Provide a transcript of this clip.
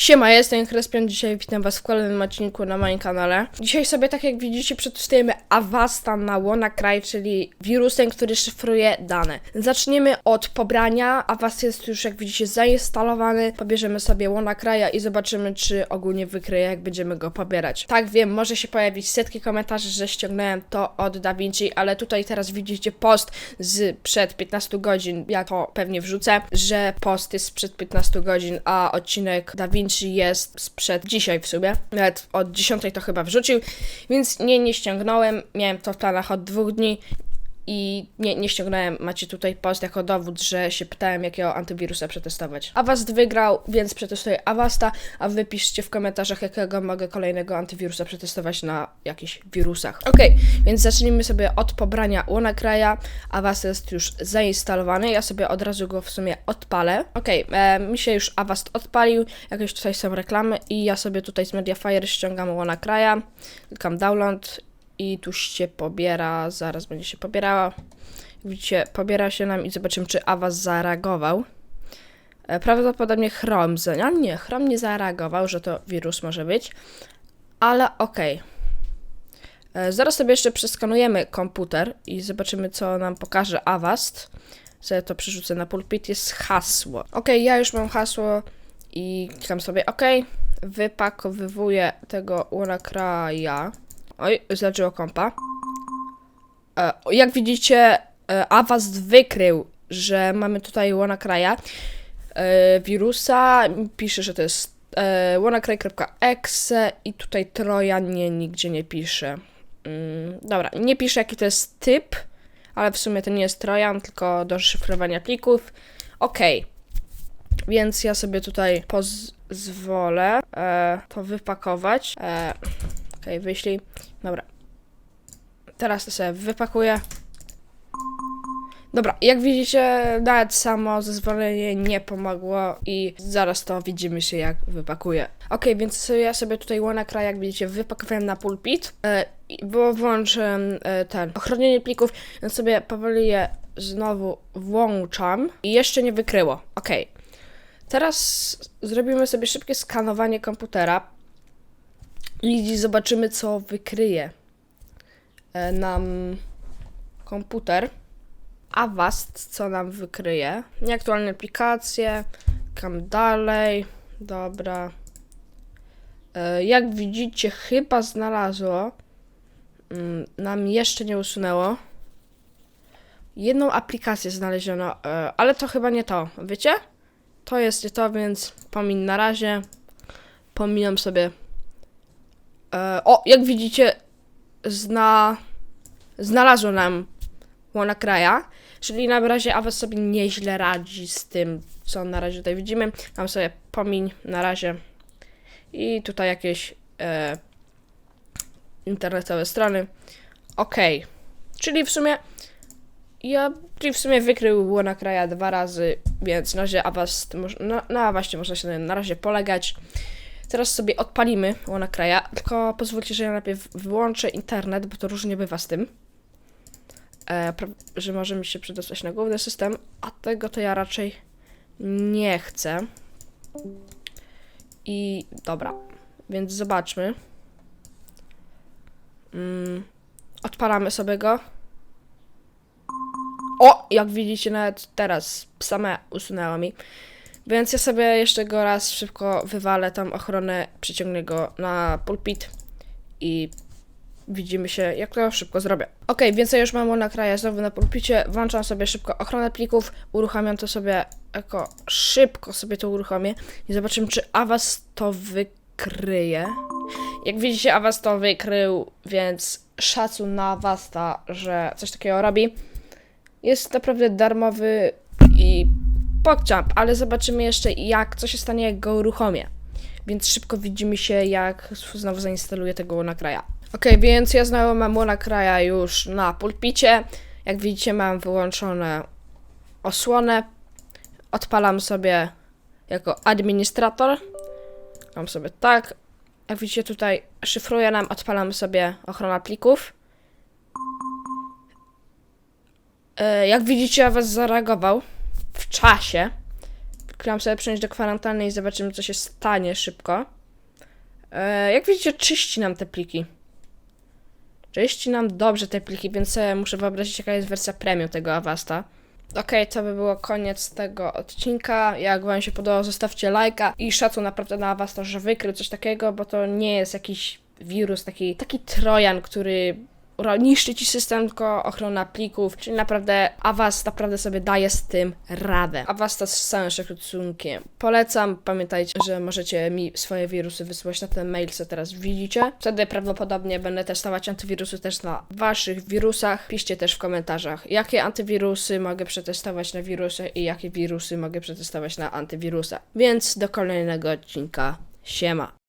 Siema, jestem Krespian, dzisiaj witam was w kolejnym odcinku na moim kanale. Dzisiaj sobie, tak jak widzicie, przetestujemy Avasta na WannaCry, czyli wirusem, który szyfruje dane. Zaczniemy od pobrania, Avast jest już, jak widzicie, zainstalowany. Pobierzemy sobie WannaCry'a i zobaczymy, czy ogólnie wykryje, jak będziemy go pobierać. Tak, wiem, może się pojawić setki komentarzy, że ściągnąłem to od DaVinci, ale tutaj teraz widzicie post z przed 15 godzin, ja to pewnie wrzucę, że post jest sprzed 15 godzin, a odcinek DaVinci jest sprzed dzisiaj w sumie. Nawet od 10 to chyba wrzucił, więc nie, nie ściągnąłem. Miałem to w planach od dwóch dni i nie, nie ściągnąłem. Macie tutaj post jako dowód, że się pytałem, jakiego antywirusa przetestować. Avast wygrał, więc przetestuję Avasta, a wy piszcie w komentarzach, jakiego mogę kolejnego antywirusa przetestować na jakichś wirusach. Ok, więc zacznijmy sobie od pobrania WannaCry'a. Avast jest już zainstalowany, ja sobie od razu go w sumie odpalę. Ok, e, mi się już Avast odpalił, jakieś tutaj są reklamy i ja sobie tutaj z Mediafire ściągam WannaCry'a, klikam download i tu się pobiera, zaraz będzie się pobierała. Widzicie, pobiera się nam i zobaczymy, czy Avast zareagował. E, Prawdopodobnie Chrome, za- a nie, Chrome nie zareagował, że to wirus może być, ale okej. E, Zaraz sobie jeszcze przeskanujemy komputer i zobaczymy, co nam pokaże Avast. Sobie to przerzucę na pulpit, jest hasło. Ok, ja już mam hasło i klikam sobie OK. Wypakowywuję tego WannaCry'a. Oj, zaczęło kompa. E, jak widzicie, e, Avast wykrył, że mamy tutaj WannaCry'a. E, wirusa, pisze, że to jest e, wannacry.exe i tutaj Trojan nie, nigdzie nie pisze. Mm, dobra, nie pisze jaki to jest typ, ale w sumie to nie jest Trojan, tylko do szyfrowania plików. Okej. Więc ja sobie tutaj pozwolę e, to wypakować. E, Okej, wyślij. Dobra. Teraz to sobie wypakuję. Dobra, jak widzicie, nawet samo zezwolenie nie pomogło i zaraz to widzimy się, jak wypakuję. Ok, więc ja sobie tutaj WannaCry, jak widzicie, wypakowałem na pulpit, e, bo włączę e, ten ochronienie plików, więc sobie powoli je znowu włączam i jeszcze nie wykryło. Ok. Teraz zrobimy sobie szybkie skanowanie komputera i zobaczymy, co wykryje e, nam komputer. Avast, co nam wykryje. Nieaktualne aplikacje. Klikam dalej. Dobra. E, Jak widzicie, chyba znalazło. Mm, Nam jeszcze nie usunęło. Jedną aplikację znaleziono, e, ale to chyba nie to. Wiecie? To jest nie to, więc pomin na razie. Pominam sobie. E, O, jak widzicie, zna... znalazło nam WannaCry'a, czyli na razie Avast sobie nieźle radzi z tym, co na razie tutaj widzimy. Mam sobie pomiń na razie i tutaj jakieś e, internetowe strony. Ok, czyli w sumie ja, czyli w sumie wykrył WannaCry'a dwa razy, więc na razie Avast, na, na Avastie można się na razie polegać. Teraz sobie odpalimy WannaCry'a, tylko pozwólcie, że ja najpierw wyłączę internet, bo to różnie bywa z tym e, że możemy się przedostać na główny system, a tego to ja raczej nie chcę. I dobra, więc zobaczmy. Mm, odpalamy sobie go. O, jak widzicie, nawet teraz same usunęło mi. Więc ja sobie jeszcze go raz szybko wywalę tą ochronę, przyciągnę go na pulpit i widzimy się, jak to szybko zrobię. Ok, więc ja już mam WannaCry'a znowu na pulpicie, włączam sobie szybko ochronę plików, uruchamiam to sobie jako szybko sobie to uruchomię i zobaczymy, czy Avast to wykryje. Jak widzicie, Avast to wykrył, więc szacun na Avasta, że coś takiego robi. Jest naprawdę darmowy i pokczamp, ale zobaczymy jeszcze jak, co się stanie, jak go uruchomię. Więc szybko widzimy się, jak znowu zainstaluję tego WannaCry'a. Ok, więc ja znowu mam WannaCry'a już na pulpicie. Jak widzicie, mam wyłączone osłonę. Odpalam sobie jako administrator. Mam sobie tak. Jak widzicie, tutaj szyfruję nam, odpalam sobie ochronę plików. E, Jak widzicie, was zareagował czasie. Klikam sobie przenieść do kwarantanny i zobaczymy, co się stanie szybko. E, jak widzicie, czyści nam te pliki. Czyści nam dobrze te pliki, więc muszę wyobrazić, jaka jest wersja premium tego Avasta. Okej, to by było koniec tego odcinka. Jak Wam się podobało, zostawcie lajka i szacun naprawdę na Avasta, że wykrył coś takiego, bo to nie jest jakiś wirus, taki, taki trojan, który niszczy ci system, tylko ochrona plików, czyli naprawdę Avast naprawdę sobie daje z tym radę. Avasta z całym szacunkiem. Polecam, pamiętajcie, że możecie mi swoje wirusy wysyłać na ten mail, co teraz widzicie. Wtedy prawdopodobnie będę testować antywirusy też na waszych wirusach. Piszcie też w komentarzach, jakie antywirusy mogę przetestować na wirusy i jakie wirusy mogę przetestować na antywirusa. Więc do kolejnego odcinka. Siema.